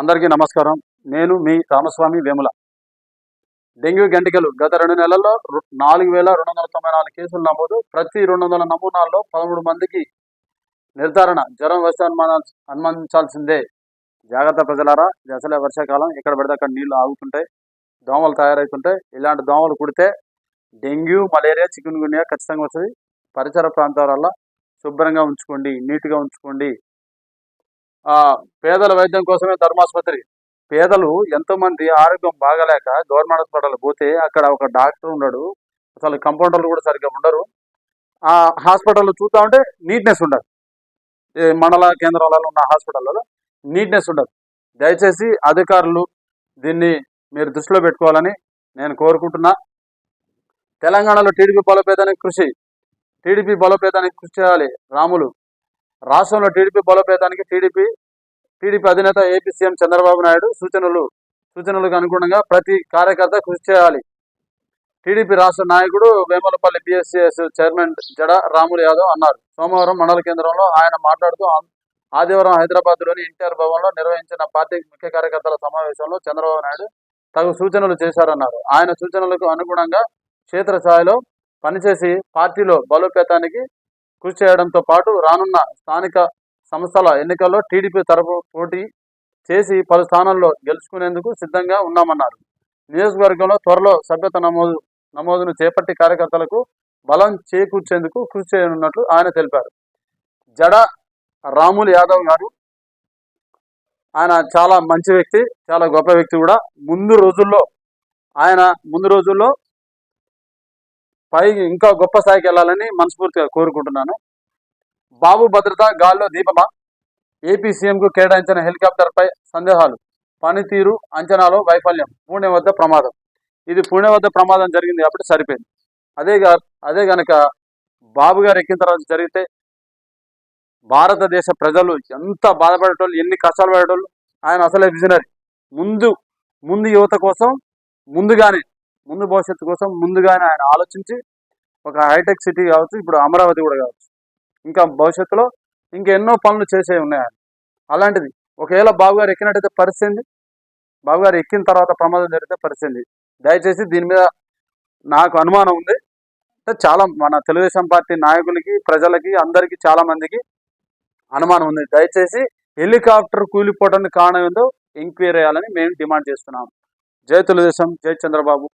అందరికీ నమస్కారం. నేను మీ రామస్వామి వేముల. డెంగ్యూ గంటికలు గత రెండు నెలల్లో నాలుగు వేల రెండు వందల తొంభై నాలుగు కేసులు నమోదు. ప్రతి రెండు వందల నమూనాల్లో పదమూడు మందికి నిర్ధారణ జ్వరం వస్తే అనుమాన అనుమానించాల్సిందే. జాగ్రత్త ప్రజలారా ఇది అసలే వర్షాకాలం ఎక్కడ పడితే అక్కడ నీళ్ళు ఆగుతుంటాయి దోమలు తయారవుతుంటాయి ఇలాంటి దోమలు కుడితే డెంగ్యూ మలేరియా చికెన్ గున్యా ఖచ్చితంగా వస్తుంది. పరిసర ప్రాంతాల శుభ్రంగా ఉంచుకోండి నీట్గా ఉంచుకోండి. పేదల వైద్యం కోసమే ధర్మాసుపత్రి. పేదలు ఎంతో మంది ఆరోగ్యం బాగలేక గవర్నమెంట్ హాస్పిటల్ పోతే అక్కడ ఒక డాక్టర్ ఉండడు. అసలు కంపౌండర్లు కూడా సరిగ్గా ఉండరు. ఆ హాస్పిటల్లో చూస్తా ఉంటే నీట్నెస్ ఉండదు. మండల కేంద్రాలలో ఉన్న హాస్పిటల్లో నీట్నెస్ ఉండదు. దయచేసి అధికారులు దీన్ని మీరు దృష్టిలో పెట్టుకోవాలని నేను కోరుకుంటున్నా. తెలంగాణలో టీడీపీ బలోపేతానికి కృషి. టీడీపీ బలోపేతానికి కృషి చేయాలి రాములు. రాష్ట్రంలో టీడీపీ బలోపేతానికి టీడీపీ టీడీపీ అధినేత ఏపీ సీఎం చంద్రబాబు నాయుడు సూచనలు సూచనలకు అనుగుణంగా ప్రతి కార్యకర్త కృషి చేయాలి. టీడీపీ రాష్ట్ర నాయకుడు వేమలపల్లి పిఎస్సిఎస్ చైర్మన్ జడ రాములు యాదవ్ అన్నారు. సోమవారం మండల కేంద్రంలో ఆయన మాట్లాడుతూ ఆదివారం హైదరాబాద్లోని ఎన్టీఆర్ భవన్లో నిర్వహించిన పార్టీ ముఖ్య కార్యకర్తల సమావేశంలో చంద్రబాబు నాయుడు తగు సూచనలు చేశారన్నారు. ఆయన సూచనలకు అనుగుణంగా క్షేత్రస్థాయిలో పనిచేసి పార్టీలో బలోపేతానికి కృషి చేయడంతో పాటు రానున్న స్థానిక సంస్థల ఎన్నికల్లో టీడీపీ తరపు పోటీ చేసి పలు స్థానాల్లో గెలుచుకునేందుకు సిద్ధంగా ఉన్నామన్నారు. నియోజకవర్గంలో త్వరలో సభ్యత నమోదు నమోదును చేపట్టి కార్యకర్తలకు బలం చేకూర్చేందుకు కృషి చేయనున్నట్లు ఆయన తెలిపారు. జడ రాములు యాదవ్ గారు ఆయన చాలా మంచి వ్యక్తి చాలా గొప్ప వ్యక్తి కూడా. ముందు రోజుల్లో ఆయన ముందు రోజుల్లో పై ఇంకా గొప్ప స్థాయికి వెళ్ళాలని మనస్ఫూర్తిగా కోరుకుంటున్నాను. బాబు భద్రత గాల్లో దీపమా? ఏపీ సీఎంకు కేటాయించిన హెలికాప్టర్పై సందేహాలు పనితీరు అంచనాలో వైఫల్యం పూణె వద్ద ప్రమాదం. ఇది పూణె వద్ద ప్రమాదం జరిగింది కాబట్టి సరిపోయింది. అదే అదే గనక బాబు గారు ఎక్కిన తర్వాత జరిగితే భారతదేశ ప్రజలు ఎంత బాధపడేటోళ్ళు ఎన్ని కష్టాలు పడేటోళ్ళు ఆయన అసలే విజనరీ. ముందు ముందు యువత కోసం ముందుగానే ముందు భవిష్యత్తు కోసం ముందుగానే ఆయన ఆలోచించి ఒక హైటెక్ సిటీ కావచ్చు ఇప్పుడు అమరావతి కూడా కావచ్చు. ఇంకా భవిష్యత్తులో ఇంకెన్నో పనులు చేసే ఉన్నాయి ఆయన. అలాంటిది ఒకవేళ బాబుగారు ఎక్కినట్టయితే పరిస్థితి బాబుగారు ఎక్కిన తర్వాత ప్రమాదం జరిగితే పరిస్థితి దయచేసి దీని మీద నాకు అనుమానం ఉంది. అంటే చాలా మన తెలుగుదేశం పార్టీ నాయకులకి ప్రజలకి అందరికీ చాలా మందికి అనుమానం ఉంది. దయచేసి హెలికాప్టర్ కూలిపోవడానికి కారణం ఏందో ఎంక్వైరీ చేయాలని మేము డిమాండ్ చేస్తున్నాం. జై తెలుగుదేశం జై చంద్రబాబు.